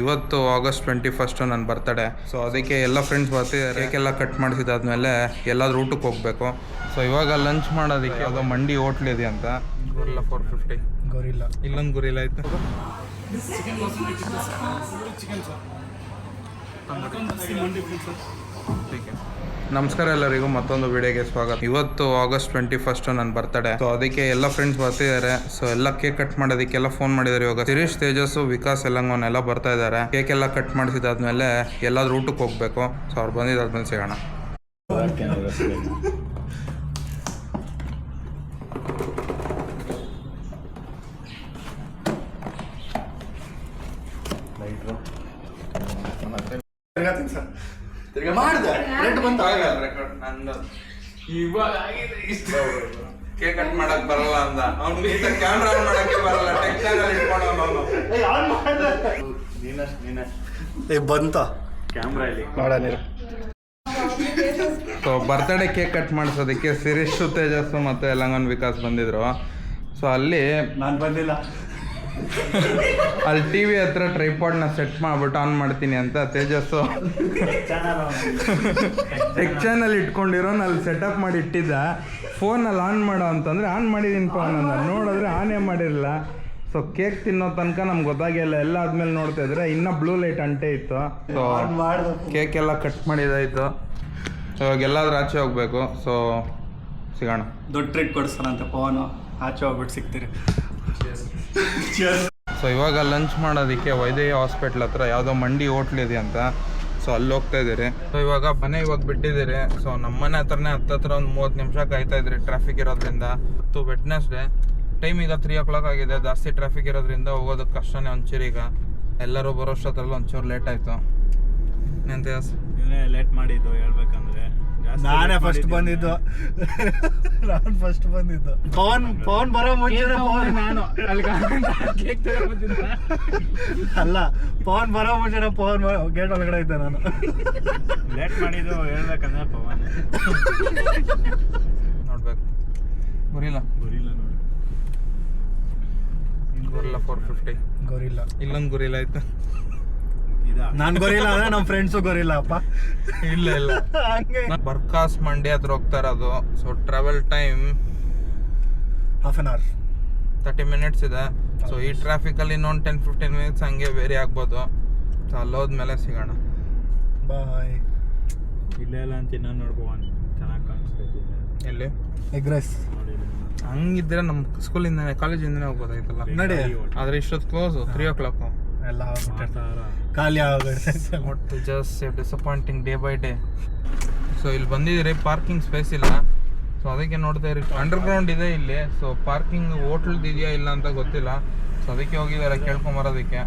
ಇವತ್ತು August twenty first ನನ್ನ birthday so ಅದಕ್ಕೆ ಎಲ್ಲ ಫ್ರೆಂಡ್ಸ್ ಬರ್ತಿದ್ದಾರೆ ಕೇಕೆಲ್ಲ ಕಟ್ ಮಾಡಿಸಿದಾದ್ಮೇಲೆ ಎಲ್ಲಾದ್ರೂ ಊಟಕ್ಕೆ ಹೋಗಬೇಕು. ಸೊ ಇವಾಗ ಲಂಚ್ ಮಾಡೋದಕ್ಕೆ ಯಾವುದೋ ಮಂಡಿ ಹೋಟ್ಲಿದೆ ಅಂತ. ಗೊರಿಲ್ಲ ಫೋರ್ ಫಿಫ್ಟಿ ಗುರಿಲ್ಲ ಇಲ್ಲೊಂದು ಗೊರಿಲ್ಲ ಆಯ್ತು. ಚಿಕನ್ ನಮಸ್ಕಾರ ಎಲ್ಲರಿಗೂ ಮತ್ತೊಂದು ವಿಡಿಯೋಗೆ ಸ್ವಾಗತ. ಇವತ್ತು ಆಗಸ್ಟ್ ಟ್ವೆಂಟಿ ಫಸ್ಟ್ ನನ್ನ ಬರ್ತಡೆ ಸೊ ಅದಕ್ಕೆ ಎಲ್ಲ ಫ್ರೆಂಡ್ಸ್ ಬರ್ತಿದ್ದಾರೆ ಸೊ ಎಲ್ಲ ಕೇಕ್ ಕಟ್ ಮಾಡೋದಕ್ಕೆಲ್ಲ ಫೋನ್ ಮಾಡಿದ್ದಾರೆ ಇವಾಗ. ಶಿರೀಶ್ ತೇಜಸ್ಸು, ವಿಕಾಸ್ ಎಲ್ಲಂಗೋನ್ ಎಲ್ಲ ಬರ್ತಾ ಇದ್ದಾರೆ ಕೇಕ್ ಎಲ್ಲ ಕಟ್ ಮಾಡಿಸಿದಾದ್ಮೇಲೆ ಎಲ್ಲಾದ್ರೂ ಊಟಕ್ಕೆ ಹೋಗ್ಬೇಕು. ಸೊ ಅವ್ರು ಬಂದಿದ್ದಾದ್ಮೇಲೆ ಸಿಗೋಣ. ಕೇಕ್ ಕಟ್ ಮಾಡಕ್ ಬರಲ್ಲ ಅಂದ. ಅವ್ನಿಗೆ ಕ್ಯಾಮ್ರಾ ಆನ್ ಮಾಡಕ್ಕೆ ಬರಲ್ಲ. ಟೆಕ್ಸ್ಟೈಲ್ ಇಟ್ಕೊಂಡು ಏ ಬಂತ. ಕ್ಯಾಮ್ರಾ ಇಲ್ಲಿ ನೋಡೋಣ ಸೊ ಬರ್ತ್ಡೇ ಕೇಕ್ ಕಟ್ ಮಾಡಿಸೋದಕ್ಕೆ ಸಿರೀಶ್ ತೇಜಸ್ಸು ಮತ್ತು ಲಂಗನ್ ವಿಕಾಸ್ ಬಂದಿದ್ರು. ಸೊ ಅಲ್ಲಿ ನಾನು ಬಂದಿಲ್ಲ. ಅಲ್ಲಿ ಟಿ ವಿ ಹತ್ರ ಟ್ರೈಪಾಡ್ನ ಸೆಟ್ ಮಾಡ್ಬಿಟ್ಟು ಆನ್ ಮಾಡ್ತೀನಿ ಅಂತ ತೇಜಸ್ಸು. ಟೆಕ್ ಚಾನಲ್ ಇಟ್ಕೊಂಡಿರೋನ್ ಅಲ್ಲಿ ಸೆಟಪ್ ಮಾಡಿ ಇಟ್ಟಿದ್ದ. ಫೋನಲ್ಲಿ ಆನ್ ಮಾಡೋ ಅಂತಂದ್ರೆ ಆನ್ ಮಾಡಿದೀನಿ ಫೋನ್ ಅಂದ ನೋಡಿದ್ರೆ ಆನೇ ಮಾಡಿರಲಿಲ್ಲ. ಸೊ ಕೇಕ್ ತಿನ್ನೋ ತನಕ ನಮ್ಗೆ ಗೊತ್ತಾಗಿಲ್ಲ ಎಲ್ಲ ಆದ್ಮೇಲೆ ನೋಡ್ತಾ ಇದ್ರೆ ಇನ್ನೂ ಬ್ಲೂ ಲೈಟ್ ಅಂಟೆ ಇತ್ತು. ಸೊ ಮಾಡ್ದು ಕೇಕ್ ಎಲ್ಲ ಕಟ್ ಮಾಡಿದಾಯ್ತು. ಇವಾಗ ಎಲ್ಲಾದ್ರೂ ಆಚೆ ಹೋಗ್ಬೇಕು. ಸೊ ಸಿಗೋಣ. ದೊಡ್ಡ ಟ್ರೀಟ್ ಕೊಡಿಸ್ತಾರಂತೆ ಫೋನು ಆಚೆ ಹೋಗ್ಬಿಟ್ಟು ಸಿಗ್ತೀರಿ. ಸೊ ಇವಾಗ ಲಂಚ್ ಮಾಡೋದಕ್ಕೆ ವೈದ್ಯ ಹಾಸ್ಪಿಟ್ಲ್ ಹತ್ರ ಯಾವುದೋ ಮಂಡಿ ಹೋಟ್ಲ್ ಇದೆ ಅಂತ. ಸೊ ಅಲ್ಲಿ ಹೋಗ್ತಾ ಇದ್ದೀರಿ. ಸೊ ಇವಾಗ ಮನೆ ಇವಾಗ ಬಿಟ್ಟಿದ್ದೀರಿ. ಸೊ ನಮ್ಮ ಮನೆ ಹತ್ರನೇ ಹತ್ತತ್ರ ಒಂದು ಮೂವತ್ತು ನಿಮಿಷ ಕಾಯ್ತಾ ಇದ್ರಿ ಟ್ರಾಫಿಕ್ ಇರೋದ್ರಿಂದ. ತು ವೆಡ್ನೆಸ್ಡೇ ಟೈಮ್ ಈಗ ತ್ರೀ ಓ ಕ್ಲಾಕ್ ಆಗಿದೆ. ಜಾಸ್ತಿ ಟ್ರಾಫಿಕ್ ಇರೋದ್ರಿಂದ ಹೋಗೋದಕ್ಕೆ ಕಷ್ಟನೇ ಒಂಚೂರು ಈಗ. ಎಲ್ಲರೂ ಬರೋಷ್ಟೊತ್ತಲ್ಲಿ ಒಂಚೂರು ಲೇಟ್ ಆಯಿತು. ಇವನೇ ಲೇಟ್ ಮಾಡಿದ್ದು ಹೇಳ್ಬೇಕಂದ್ರೆ ನಾನೇ ಫಸ್ಟ್ ಬಂದಿದ್ದು. ನಾನು ಫಸ್ಟ್ ಬಂದಿದ್ದು. ಪವನ್ ಪವನ್ ಬರೋ ಮುಂಚೆ ಪವನ್ ನಾನು. ಕೇಕ್ ಅಲ್ಲ ಪವನ್ ಬರೋ ಮುಂಚೆ ಪವನ್ ಗೇಟ್ ಒಳಗಡೆ ಇದ್ದೆ ನಾನು. ಲೇಟ್ ಮಾಡಿದ್ದು ಹೇಳ್ಬೇಕಂದ್ರೆ ಪವನ್. ನೋಡ್ಬೇಕು. ಗುರಿಲ್ಲ. ಗುರಿಲ್ಲ ನೋಡಿ. Guerrilla four fifty Guerrilla. ಇಲ್ಲೊಂದು ಗುರಿಲ್ಲ ಆಯ್ತು? ನಾನು ಗೊರಿಲ್ಲ ಅಂದ್ರೆ ನಮ್ಮ ಫ್ರೆಂಡ್ಸು ಗೊರಿಲ್ಲ ಅಪ್ಪ ಇಲ್ಲ ಇಲ್ಲ. ಹಂಗೆ. ಬರ್ಕಾಸ್ ಮಂಡಿ ಹತ್ರ ಹೋಗ್ತಾ ಇರೋದು. So travel time half an hour thirty minutes ಇದೆ. ಸೊ ಈ ಟ್ರಾಫಿಕಲ್ಲಿ ಇನ್ನೊಂದು ಟೆನ್ ಫಿಫ್ಟೀನ್ ಮಿನಿಟ್ಸ್ ಹಂಗೆ ವೇರಿ ಆಗ್ಬೋದು. ಸೊ ಅಲ್ಲೋದ್ಮೇಲೆ ಸಿಗೋಣ. ಬಾಯ್ ಇಲ್ಲೇ ಇಲ್ಲ ಅಂತ ಇನ್ನೂ ನೋಡ್ಬೋನ್ ಚೆನ್ನಾಗಿ ಕಾಣಿಸ್ತೈತಿ ಎಲ್ಲಿ? ಎಗ್ ರೈಸ್ ಹಂಗಿದ್ರೆ ನಮ್ಮ ಸ್ಕೂಲಿಂದನೇ ಕಾಲೇಜಿಂದನೇ ಹೋಗ್ಬೋದಾಗಿತ್ತಲ್ಲ ನಡಿ. ಆದರೆ ಇಷ್ಟೊತ್ತು ಕ್ಲೋಸು ತ್ರೀ ಓ ಕ್ಲಾಕು ಎಲ್ಲ ಖಾಲಿ ಆಗೋಗುತ್ತೆ ಒಟ್ಟು just disappointing day by day so ಇಲ್ಲಿ ಬಂದಿದ್ದೀರಿ ಪಾರ್ಕಿಂಗ್ ಸ್ಪೇಸ್ ಇಲ್ಲ. ಸೊ ಅದಕ್ಕೆ ನೋಡ್ತಾ ಇರಿ ಅಂಡರ್ಗ್ರೌಂಡ್ ಇದೆ ಇಲ್ಲಿ. ಸೊ ಪಾರ್ಕಿಂಗ್ ಹೋಟ್ಲ್ದು ಇದೆಯಾ ಇಲ್ಲ ಅಂತ ಗೊತ್ತಿಲ್ಲ. ಸೊ ಅದಕ್ಕೆ ಹೋಗಿದ್ದಾರೆ ಕೇಳ್ಕೊಂಬರೋದಕ್ಕೆ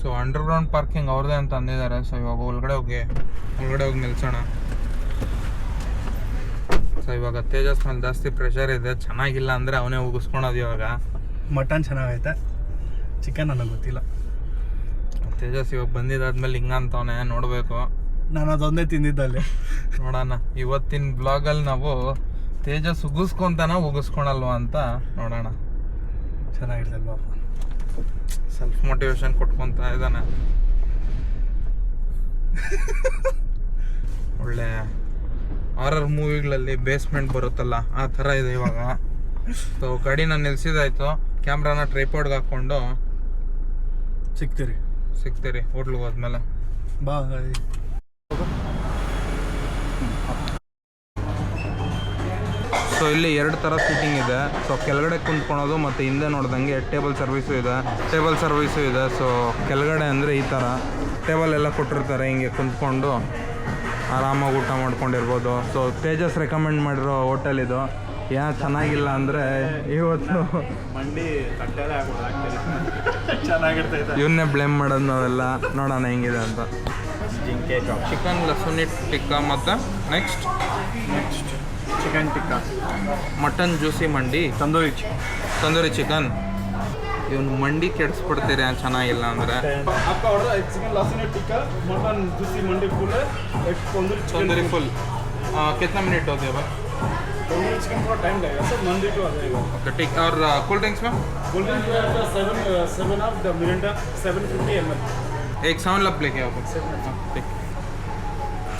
ಸೊ ಅಂಡರ್ ಗ್ರೌಂಡ್ ಪಾರ್ಕಿಂಗ್ ಅವ್ರದೇ ಅಂತ ಅಂದಿದ್ದಾರೆ. ಸೊ ಇವಾಗ ಒಳಗಡೆ ಹೋಗಿ ಒಳಗಡೆ ಹೋಗಿ ನಿಲ್ಸೋಣ. ಸೊ ಇವಾಗ ತೇಜಸ್ ಮೇಲೆ ಜಾಸ್ತಿ ಪ್ರೆಷರ್ ಇದೆ. ಚೆನ್ನಾಗಿಲ್ಲ ಅಂದರೆ ಅವನೇ ಉಗಿಸ್ಕೊಳೋದು ಇವಾಗ. ಮಟನ್ ಚೆನ್ನಾಗೈತೆ. ಚಿಕನ್ ಅನ್ನೋ ಗೊತ್ತಿಲ್ಲ. ತೇಜಸ್ ಇವಾಗ ಬಂದಿದ್ದಾದ್ಮೇಲೆ ಹಿಂಗಂತವನೆ ನೋಡಬೇಕು. ನಾನು ಅದೊಂದೇ ತಿಂದಿದ್ದಲ್ಲಿ. ನೋಡೋಣ ಇವತ್ತಿನ ಬ್ಲಾಗಲ್ಲಿ ನಾವು ತೇಜಸ್ ಉಗಿಸ್ಕೊಂತಾನ ಉಗಿಸ್ಕೊಳಲ್ವಾ ಅಂತ ನೋಡೋಣ. ಚೆನ್ನಾಗಿರ್ತಲ್ವಾ ಸೆಲ್ಫ್ ಮೋಟಿವೇಶನ್ ಕೊಟ್ಕೊಂತ ಇದ್ದಾನೆ. ಒಳ್ಳೆ ಆರರ್ ಮೂವಿಗಳಲ್ಲಿ ಬೇಸ್ಮೆಂಟ್ ಬರುತ್ತಲ್ಲ ಆ ಥರ ಇದೆ ಇವಾಗ. ಸೊ ಗಾಡಿನ ನಿಲ್ಸಿದಾಯ್ತು. ಕ್ಯಾಮ್ರಾನ ಟ್ರೈಪಾಡ್ಗೆ ಹಾಕ್ಕೊಂಡು ಸಿಗ್ತೀರಿ. ಸಿಗ್ತೀರಿ ಹೋಟ್ಲಿಗೆ ಹೋದ್ಮೇಲೆ. ಬಾಯ್ ಸೊ ಇಲ್ಲಿ ಎರಡು ಥರ ಸೀಟಿಂಗ್ ಇದೆ. ಸೊ ಕೆಳಗಡೆ ಕುಂತ್ಕೊಳೋದು ಮತ್ತು ಹಿಂದೆ ನೋಡ್ದಂಗೆ ಟೇಬಲ್ ಸರ್ವಿಸು ಇದೆ. ಟೇಬಲ್ ಸರ್ವಿಸು ಇದೆ. ಸೊ ಕೆಳಗಡೆ ಅಂದರೆ ಈ ಥರ ಟೇಬಲ್ ಎಲ್ಲ ಕೊಟ್ಟಿರ್ತಾರೆ ಹಿಂಗೆ ಕುಂತ್ಕೊಂಡು. ಆರಾಮಾಗಿ ಊಟ ಮಾಡ್ಕೊಂಡಿರ್ಬೋದು. ಸೊ ತೇಜಸ್ ರೆಕಮೆಂಡ್ ಮಾಡಿರೋ ಹೋಟೆಲ್ ಇದು. ಯಾ ಚೆನ್ನಾಗಿಲ್ಲ ಅಂದ್ರೆ ಇವತ್ತು ಮಂಡಿ ಇವನ್ನೇ ಬ್ಲೇಮ್ ಮಾಡೋದು ನಾವೆಲ್ಲ. ನೋಡೋಣ ಹೆಂಗಿದೆ ಅಂತ. ಚಿಕನ್ ಲಸುನಿಟ್ ಟಿಕ್ಕ ಮತ್ತೆ next next chicken tikka. Mutton juicy ಮಂಡಿ. ತಂದೂರಿ ಚಿಕನ್ ತಂದೂರಿ ಚಿಕನ್ ಇವನು ಮಂಡಿ ಕೆಡಿಸ್ಬಿಡ್ತೀರಿ ಚೆನ್ನಾಗಿಲ್ಲ ಅಂದರೆ? ತಂದೂರಿ ಫುಲ್ ಕೆತ್ತನೆ minute ಹೋದ್ಯಾವ cool drinks cool drinks seven seven of seven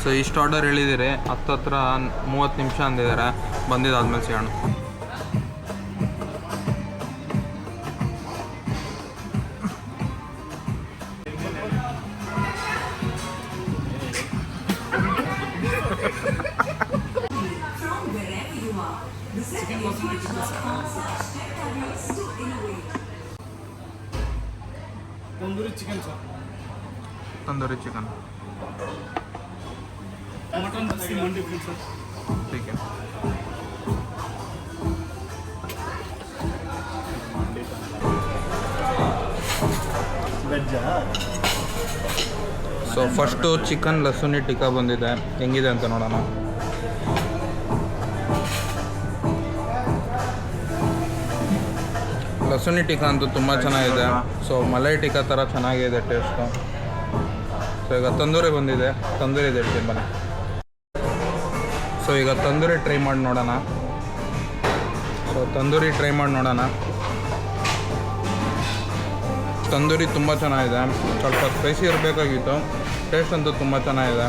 so ಇಷ್ಟು ಆರ್ಡರ್ ಹೇಳಿದ್ದೀರಿ. ಹತ್ತತ್ರ ಮೂವತ್ತು ನಿಮಿಷ ಅಂದಿದ್ದಾರೆ. ಬಂದಿದ್ದಾದ್ಮೇಲೆ ಸಿಗೋಣ. tandoori chicken sir tandoori chicken mutton dosa mandi full sir ठीक है ವೆಜ್ಜಾ so first chicken lasuni tikka ಬಂದಿದೆ ಹೆಂಗಿದೆ ಅಂತ ನೋಡೋಣ ಲಸುನಿ ಟೀಕಾ ಅಂತೂ ತುಂಬ ಚೆನ್ನಾಗಿದೆ. ಸೊ ಮಲೈ ಟೀಕಾ ಥರ ಚೆನ್ನಾಗಿದೆ ಟೇಸ್ಟು ಸೊ ಈಗ ತಂದೂರಿ ಬಂದಿದೆ. ತಂದೂರಿ ಇದೆ ಬನ್ನಿ. ಸೊ ಈಗ ತಂದೂರಿ ಟ್ರೈ ಮಾಡಿ ನೋಡೋಣ. ಸೊ ತಂದೂರಿ ಟ್ರೈ ಮಾಡಿ ನೋಡೋಣ. ತಂದೂರಿ ತುಂಬ ಚೆನ್ನಾಗಿದೆ. ಸ್ವಲ್ಪ ಸ್ಪೈಸಿ ಇರಬೇಕಾಗಿತ್ತು. ಟೇಸ್ಟ್ ಅಂತೂ ತುಂಬ ಚೆನ್ನಾಗಿದೆ.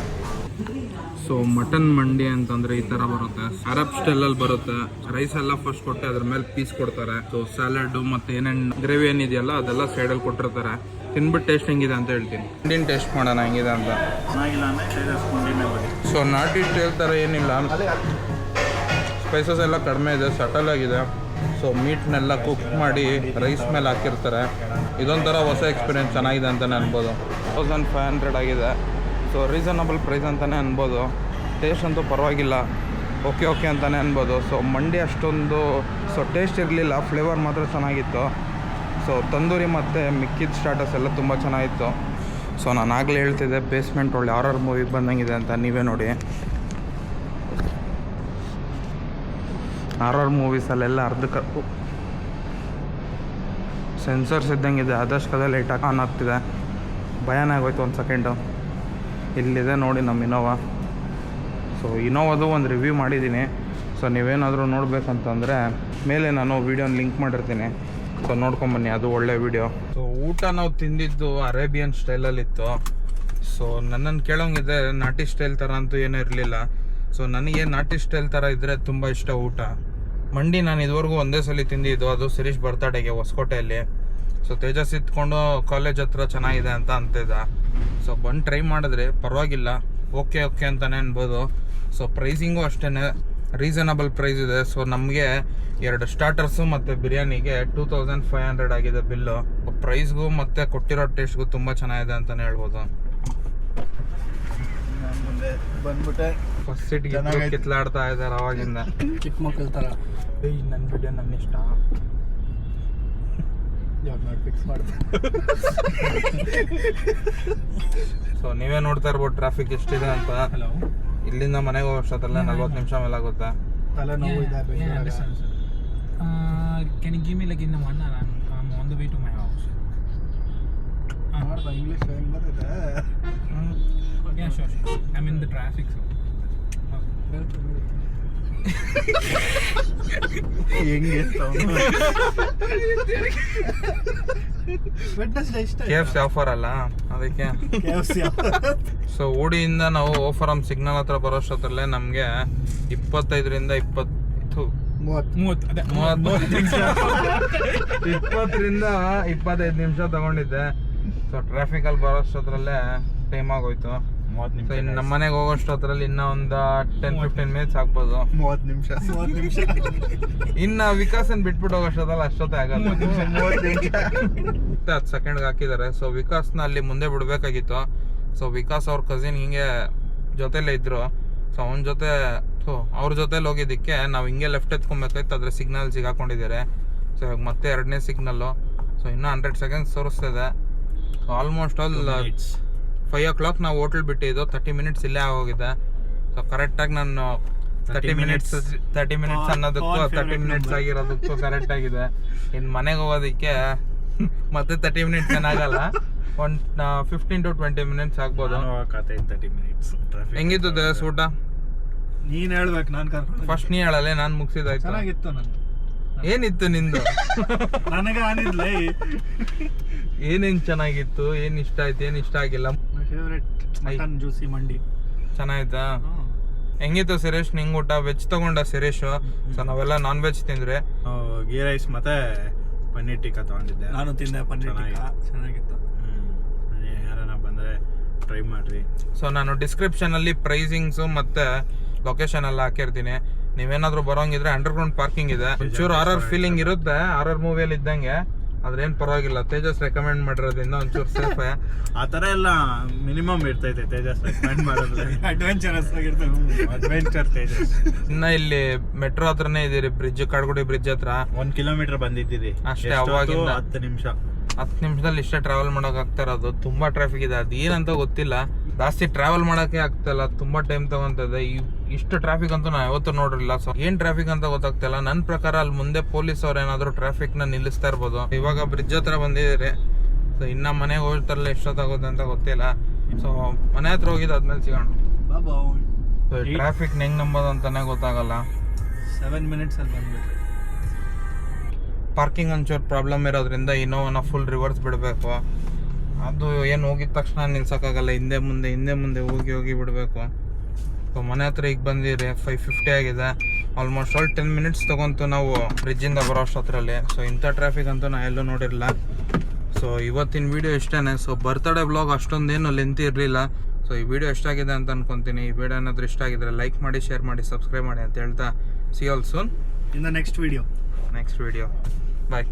ಸೊ ಮಟನ್ ಮಂಡಿ ಅಂತಂದ್ರೆ ಈ ತರ ಬರುತ್ತೆ. ಅರಬ್ ಸ್ಟೈಲಲ್ಲಿ ಬರುತ್ತೆ. ರೈಸ್ ಎಲ್ಲ ಫಸ್ಟ್ ಕೊಟ್ಟು ಅದ್ರ ಮೇಲೆ ಪೀಸ್ ಕೊಡ್ತಾರೆ. ಸೊ ಸ್ಯಾಲಡ್ ಮತ್ತೆ ಏನೇನ್ ಗ್ರೇವಿ ಏನಿದೆಯಲ್ಲ ಅದೆಲ್ಲ ಸೈಡ್ ಅಲ್ಲಿ ಕೊಟ್ಟಿರ್ತಾರೆ. ತಿನ್ಬಿಟ್ಟು ಟೇಸ್ಟ್ ಹೆಂಗಿದೆ ಅಂತ ಹೇಳ್ತೀನಿ. ಮಂಡಿನ ಟೇಸ್ಟ್ ಮಾಡೋಣ ಹೆಂಗಿದೆ ಅಂತ. ಸೊ ನಾಟಿ ಸ್ಟೈಲ್ ತರ ಏನಿಲ್ಲ. ಸ್ಪೈಸಸ್ ಎಲ್ಲ ಕಡಿಮೆ ಇದೆ ಸಟಲ್ ಆಗಿದೆ. ಸೊ ಮೀಟ್ನೆಲ್ಲ ಕುಕ್ ಮಾಡಿ ರೈಸ್ ಮೇಲೆ ಹಾಕಿರ್ತಾರೆ. ಇದೊಂಥರ ಹೊಸ ಎಕ್ಸ್ಪೀರಿಯನ್ಸ್ ಚೆನ್ನಾಗಿದೆ ಅಂತಲೇ ಅನ್ಬೋದು. ತೌಸಂಡ್ ಫೈವ್ ಹಂಡ್ರೆಡ್ ಆಗಿದೆ. ಸೊ ರೀಸನಬಲ್ ಪ್ರೈಸ್ ಅಂತಲೇ ಅನ್ಬೋದು. ಟೇಸ್ಟ್ ಅಂತೂ ಪರವಾಗಿಲ್ಲ. ಓಕೆ ಓಕೆ ಅಂತಲೇ ಅನ್ಬೋದು. ಸೊ ಮಂಡಿ ಅಷ್ಟೊಂದು ಸೊ ಟೇಸ್ಟ್ ಇರಲಿಲ್ಲ. ಫ್ಲೇವರ್ ಮಾತ್ರ ಚೆನ್ನಾಗಿತ್ತು. ಸೊ ತಂದೂರಿ ಮತ್ತು ಮಿಕ್ಕಿದ ಸ್ಟಾಟಸ್ ಎಲ್ಲ ತುಂಬ ಚೆನ್ನಾಗಿತ್ತು. ಸೊ ನಾನು ಆಗಲೇ ಹೇಳ್ತಿದ್ದೆ ಬೇಸ್ಮೆಂಟ್ ಒಳ್ಳೆ ಆರ್ ಮೂವಿಗೆ ಬಂದಂಗಿದೆ ಅಂತ ನೀವೇ ನೋಡಿ. ಆರ್ ಆರರ್ ಮೂವೀಸಲ್ಲೆಲ್ಲ ಅರ್ಧಕ್ಕೆ ಸೆನ್ಸರ್ಸ್ ಇದ್ದಂಗಿದೆ. ಆದಷ್ಟು ಕದೇ ಲೈಟಾಗಿ ಆನ್ ಆಗ್ತಿದೆ. ಭಯನಾಗೋಯ್ತು ಒಂದು ಸೆಕೆಂಡು ಇಲ್ಲಿದೆ ನೋಡಿ ನಮ್ಮ ಇನೋವಾ. ಸೊ ಇನೋವಾದು ಒಂದು ರಿವ್ಯೂ ಮಾಡಿದ್ದೀನಿ. ಸೊ ನೀವೇನಾದರೂ ನೋಡಬೇಕಂತಂದರೆ ಮೇಲೆ ನಾನು ವೀಡಿಯೋನ ಲಿಂಕ್ ಮಾಡಿರ್ತೀನಿ. ಸೊ ನೋಡ್ಕೊಂಬನ್ನಿ, ಅದು ಒಳ್ಳೆ ವೀಡಿಯೋ ಸೊ ಊಟ ನಾವು ತಿಂದಿದ್ದು ಅರೇಬಿಯನ್ ಸ್ಟೈಲಲ್ಲಿತ್ತು. ಸೊ ನನ್ನನ್ನು ಕೇಳೋಂಗಿದೆ ನಾಟಿ ಸ್ಟೈಲ್ ಥರ ಅಂತೂ ಏನೂ ಇರಲಿಲ್ಲ. ಸೊ ನನಗೆ ನಾಟಿ ಸ್ಟೈಲ್ ಥರ ಇದ್ದರೆ ತುಂಬ ಇಷ್ಟ ಊಟ. ಮಂಡಿ ನಾನು ಇದುವರೆಗೂ ಒಂದೇ ಸಲ ತಿಂದಿದ್ದು, ಅದು ಸಿರೀಶ್ ಬರ್ತಡೆಗೆ ಹೊಸಕೋಟೆಯಲ್ಲಿ. ಸೊ ತೇಜಸ್ ಇದ್ಕೊಂಡು ಕಾಲೇಜ್ ಹತ್ರ ಚೆನ್ನಾಗಿದೆ ಅಂತ ಅಂತಿದ್ದ. ಸೊ ಬಂದು ಟ್ರೈ ಮಾಡಿದ್ರೆ ಪರವಾಗಿಲ್ಲ. ಓಕೆ ಓಕೆ ಅಂತಲೇ ಅನ್ಬೋದು. ಸೊ ಪ್ರೈಸಿಂಗು ಅಷ್ಟೇ ರೀಸನಬಲ್ ಪ್ರೈಸ್ ಇದೆ. ಸೊ ನಮಗೆ ಎರಡು ಸ್ಟಾರ್ಟರ್ಸು ಮತ್ತು ಬಿರಿಯಾನಿಗೆ ಟೂ ತೌಸಂಡ್ ಫೈವ್ ಹಂಡ್ರೆಡ್ ಆಗಿದೆ ಬಿಲ್ಲು. ಪ್ರೈಸ್ಗೂ ಮತ್ತು ಕೊಟ್ಟಿರೋ ಟೇಸ್ಟ್ಗೂ ತುಂಬ ಚೆನ್ನಾಗಿದೆ ಅಂತಲೇ ಹೇಳ್ಬೋದು. ಬಂದ್ಬಿಟ್ಟೆ ಫಸ್ಟ್ ಚೆನ್ನಾಗೈತೆ. ಕಿತ್ಲಾಡ್ತಾ ಇದ್ದಾರೆ ಅವಾಗಿಂದ. ಚಿಕ್ಕ ಮಕ್ಕಳ ಥರ. ನನ್ನ ವಿಡಿಯೋ ನನ್ನ ಇಷ್ಟ ನೋಡಿ ಫಿಕ್ಸ್ ಮಾಡ್ತೀನಿ ಸೊ ನೀವೇ ನೋಡ್ತಾ ಇರ್ಬೋದು ಟ್ರಾಫಿಕ್ ಎಷ್ಟಿದೆ ಅಂತ ಹಲೋ ಇಲ್ಲಿಂದ ಮನೆಗೆ ಹೋಗೋ ಅಷ್ಟೊತ್ತಲ್ಲೇ ನಲ್ವತ್ತು ನಿಮಿಷ ಮೇಲೆ ಆಗುತ್ತೆ ತಲೆ ನೋವು ಇದೆ ಬೆಂಗಳೂರಾಗ. Uh, can you give me like in the one hour? I'm, I'm on the way to my house. ಮಾಡ್ದ ಇಂಗ್ಲೀಷ್ ಹೆಂಗ್ ಬರ್ತೈತೆ Yeah, sure, sure. I'm in the traffic, so. ಹೆಂಗೆ ವೆಡ್ನೆಸ್ಡೇ ಇಷ್ಟ ಕೆ ಎಫ್ ಸಿ ಆಫರ್ ಅಲ್ಲ ಅದಕ್ಕೆ. K F C so ಊಡಿಯಿಂದ ನಾವು ಓಫರಂ ಸಿಗ್ನಲ್ ಹತ್ರ ಬರೋಷ್ಟೊತ್ತಲ್ಲೇ ನಮಗೆ ಇಪ್ಪತ್ತೈದರಿಂದ ಇಪ್ಪತ್ತು ಇಪ್ಪತ್ತರಿಂದ ಇಪ್ಪತ್ತೈದು ನಿಮಿಷ ತಗೊಂಡಿದ್ದೆ. ಸೊ ಟ್ರಾಫಿಕಲ್ಲಿ ಬರೋಷ್ಟೊತ್ತರಲ್ಲೇ ಟೈಮ್ ಆಗೋಯ್ತು. ಮೂವತ್ತು ಸೊ ನಿಮಿಷ ಇನ್ನು ನಮ್ಮ ಮನೆಗೆ ಹೋಗೋಷ್ಟೊತ್ತರಲ್ಲಿ ಇನ್ನೂ ಒಂದು ಟೆನ್ ಫಿಫ್ಟೀನ್ ಮಿನಿಟ್ಸ್ ಆಗ್ಬೋದು. ಮೂವತ್ತು ನಿಮಿಷ. ಮೂವತ್ತು ನಿಮಿಷ. ಇನ್ನು ವಿಕಾಸನ್ ಬಿಟ್ಬಿಟ್ಟು ಹೋಗೋಷ್ಟೊತ್ತಲ್ಲ ಅಷ್ಟೊತ್ತೇ ಆಗಲ್ಲ. ಹತ್ತು ಸೆಕೆಂಡ್ಗೆ ಹಾಕಿದ್ದಾರೆ ಸೊ ವಿಕಾಸ್ನ ಅಲ್ಲಿ ಮುಂದೆ ಬಿಡಬೇಕಾಗಿತ್ತು. ಸೊ ವಿಕಾಸ್ ಅವ್ರ ಕಸಿನ್ ಹಿಂಗೆ ಜೊತೆಲೇ ಇದ್ರು. ಸೊ ಅವನ ಜೊತೆ ಥು, ಅವ್ರ ಜೊತೆಲಿ ಹೋಗಿದ್ದಕ್ಕೆ ನಾವು ಹಿಂಗೆ ಲೆಫ್ಟ್ ಎತ್ಕೊಬೇಕಾಯ್ತು. ಅದ್ರ ಸಿಗ್ನಲ್ ಸಿಗಾಕೊಂಡಿದ್ದಾರೆ ಸೊ ಇವಾಗ ಮತ್ತೆ ಎರಡನೇ ಸಿಗ್ನಲ್ಲು ಸೊ ಇನ್ನೂ hundred seconds ತೋರಿಸ್ತಿದೆ. So almost all five o'clock ನಾವು ಹೋಟ್ಲ್ ಬಿಟ್ಟಿದ್ದು. ತರ್ಟಿ ಮಿನಿಟ್ಸ್ ಇಲ್ಲೇ ಆಗೋಗಿದೆ. ಸೊ ಕರೆಕ್ಟಾಗಿ ನಾನು ತರ್ಟಿ ಮಿನಿಟ್ಸ್ ತರ್ಟಿ ಮಿನಿಟ್ಸ್ ಅನ್ನೋದಕ್ಕೂ ತರ್ಟಿ ಮಿನಿಟ್ಸ್. ಆಗಿರೋದಕ್ಕೂ ಕರೆಕ್ಟ್ ಆಗಿದೆ. ಇನ್ನು ಮನೆಗೆ ಹೋಗೋದಕ್ಕೆ ಮತ್ತೆ ತರ್ಟಿ ಮಿನಿಟ್ಸ್ ಏನಾಗಲ್ಲ one fifteen to twenty minutes ಆಗ್ಬೋದು. ತರ್ಟಿ ಮಿನಿಟ್ಸ್ ಹೆಂಗಿತ್ತು ದೇವಸ್ ಊಟ? ನೀನ್ ಹೇಳ್ಬೇಕು ನಾನು ಕರ್ಕೊಂಡು ಫಸ್ಟ್ ನೀ ಹೇಳಲ್ಲ ನಾನು ಮುಗಿಸಿದಾಯ್ತು. ಚೆನ್ನಾಗಿತ್ತು ನಾನು ಏನಿತ್ತು ನಿಂದು? ನನಗೆ ಆನಿದ್ಲೇ ಏನೇನ್ ಚೆನ್ನಾಗಿತ್ತು ಏನು ಇಷ್ಟ ಆಯ್ತು ಏನು ಇಷ್ಟ ಆಗಿಲ್ಲ? ಫೇವ್ರೆಟ್ ಮಟನ್ ಜ್ಯೂಸಿ ಮಂಡಿ. ಚೆನ್ನಾಗಿತ್ತಾ? ಹೆಂಗಿತ್ತು ಸುರೇಶ್? ನಿಂಗ್ ಊಟ ವೆಜ್ ತಗೊಂಡ ಸುರೇಶ್? ಸೊ ನಾವೆಲ್ಲ ನಾನ್ ವೆಜ್ ತಿಂದ್ರೆ ಗೀ ರೈಸ್ ಮತ್ತೆ ಪನ್ನೀರ್ ಟಿಕ್ಕಾ ತಗೊಂಡಿದ್ದೆ. ನಾನು ತಿಂದೆ ಪನ್ನೀರ್ ಟಿಕ್ಕಾ. ಚೆನ್ನಾಗಿತ್ತು. ಯಾರನ್ನ ಬಂದ್ರೆ ಟ್ರೈ ಮಾಡ್ರಿ. ಸೊ ನಾನು ಡಿಸ್ಕ್ರಿಪ್ಷನ್ ಅಲ್ಲಿ ಪ್ರೈಸಿಂಗ್ಸ್ ಮತ್ತೆ ಲೊಕೇಶನ್ ಎಲ್ಲ ಹಾಕಿರ್ತೀನಿ. ನೀವೇನಾದ್ರೂ ಬರೋಂಗಿದ್ರೆ ಅಂಡರ್ಗ್ರೌಂಡ್ ಪಾರ್ಕಿಂಗ್ ಇದೆ. ಒಂಚೂರು ಆರ್ ಆರ್ ಫೀಲಿಂಗ್ ಇರುತ್ತೆ ಆರ್ ಆರ್ ಮೂವಿಯಲ್ಲಿ ಇದ್ದಂಗೆ. ಅದ್ರೇನ್ ಪರವಾಗಿಲ್ಲ. ತೇಜಸ್ ರೆಕಮೆಂಡ್ ಮಾಡಿರೋದ್ರಿಂದ ಒಂಚೂರು ಸೇಫ್ ಆ ತರ ಎಲ್ಲ ಮಿನಿಮಮ್ ಇರ್ತೈತೆ ತೇಜಸ್ ರೆಕಮೆಂಡ್ ಮಾಡೋದ್ರೆ ಅಡ್ವೆಂಚರಸ್ ಅಡ್ವೆಂಚರ್ ತೇಜಸ್. ಇನ್ನ ಇಲ್ಲಿ ಮೆಟ್ರೋ ಹತ್ರನೇ ಇದೀರಿ ಬ್ರಿಡ್ಜ್ ಕಾಡ್ಗುಡಿ ಬ್ರಿಡ್ಜ್ ಹತ್ರ. ಒಂದ್ ಕಿಲೋಮೀಟರ್ ಬಂದಿದ್ದೀರಿ. ಅಷ್ಟೇ, ಅವಾಗ ಅವಾಗಿಂದ. ಹತ್ತು ನಿಮಿಷ. ಹತ್ತು ನಿಮಿಷದಲ್ಲಿ ಇಷ್ಟೇ ಟ್ರಾವೆಲ್ ಮಾಡಕ್ ಆಗ್ತಾ ಇರೋದು. ತುಂಬಾ ಟ್ರಾಫಿಕ್ ಇದೆ. ಅದು ಏನಂತ ಗೊತ್ತಿಲ್ಲ. ಜಾಸ್ತಿ ಟ್ರಾವೆಲ್ ಮಾಡಕ್ಕೆ ಆಗ್ತಿಲ್ಲ ತುಂಬಾ ಟೈಮ್ ತಗೊಂತದೆ. ಈ- ಇಷ್ಟು ಟ್ರಾಫಿಕ್ ಅಂತೂ ನಾ ಯಾವತ್ತೂ ನೋಡಿರಲಿಲ್ಲ ಸೊ ಏನ್ ಟ್ರಾಫಿಕ್ ಅಂತ ಗೊತ್ತಾಗ್ತಿಲ್ಲ ನನ್ನ ಪ್ರಕಾರ ಅಲ್ಲಿ ಮುಂದೆ ಪೊಲೀಸ್ ಅವ್ರು ಏನಾದ್ರು ಟ್ರಾಫಿಕ್ನ ನಿಲ್ಲಿಸ್ತಾ ಇರ್ಬೋದು. ಇವಾಗ ಬ್ರಿಡ್ಜ್ ಹತ್ರ ಬಂದಿದ್ದೀರಿ ಸೊ ಇನ್ನ ಮನೆಗೆ ಹೋಗ್ತಾರಲ್ಲ ಎಷ್ಟೊತ್ತಾಗುತ್ತೆ ಅಂತ ಗೊತ್ತಿಲ್ಲ. ಸೊ ಮನೆ ಹತ್ರ ಹೋಗಿದ್ದು ಆದ್ಮೇಲೆ ಸಿಗೋಣ. ಟ್ರಾಫಿಕ್ ಹೆಂಗ್ ನಂಬೋದು ಅಂತಾನೆ ಗೊತ್ತಾಗಲ್ಲ. ಸೆವೆನ್ ಮಿನಿಟ್ಸ್ ಅಲ್ಲಿ ಬಂದ್ಬಿಟ್ರಿ. ಪಾರ್ಕಿಂಗ್ ಒಂಚೂರು ಪ್ರಾಬ್ಲಮ್ ಇರೋದ್ರಿಂದ ಇನ್ನೋವನ್ನ ಫುಲ್ ರಿವರ್ಸ್ ಬಿಡಬೇಕು. ಅದು ಏನು ಹೋಗಿದ ತಕ್ಷಣ ನಿಲ್ಸೋಕ್ಕಾಗಲ್ಲ ಹಿಂದೆ ಮುಂದೆ ಹಿಂದೆ ಮುಂದೆ ಹೋಗಿ ಹೋಗಿ ಬಿಡಬೇಕು. ಸೊ ಮನೆ ಹತ್ರ ಈಗ ಬಂದಿರಿ ಫೈವ್ ಫಿಫ್ಟಿ ಆಗಿದೆ. ಆಲ್ಮೋಸ್ಟ್ ಆಲ್ ಟೆನ್ ಮಿನಿಟ್ಸ್ ತೊಗೊಂತು ನಾವು ಬ್ರಿಡ್ಜಿಂದ ಬರೋ ಅಷ್ಟೊತ್ತರಲ್ಲಿ. ಸೊ ಇಂಥ ಟ್ರಾಫಿಕ್ ಅಂತೂ ನಾ ಎಲ್ಲೂ ನೋಡಿರಲಿಲ್ಲ. ಸೊ ಇವತ್ತಿನ ವಿಡಿಯೋ ಇಷ್ಟೇ ಸೊ ಬರ್ತಡೇ ಬ್ಲಾಗ್ ಅಷ್ಟೊಂದೇನು ಲೆಂತ್ ಇರಲಿಲ್ಲ. ಸೊ ಈ ವಿಡಿಯೋ ಎಷ್ಟಾಗಿದೆ ಅಂತ ಅನ್ಕೊಂತೀನಿ. ಈ ವಿಡಿಯೋ ಏನಾದರೂ ಇಷ್ಟ ಆಗಿದ್ರೆ ಲೈಕ್ ಮಾಡಿ ಶೇರ್ ಮಾಡಿ ಸಬ್ಸ್ಕ್ರೈಬ್ ಮಾಡಿ ಅಂತ ಹೇಳ್ತಾ. See all soon in the next video next video bye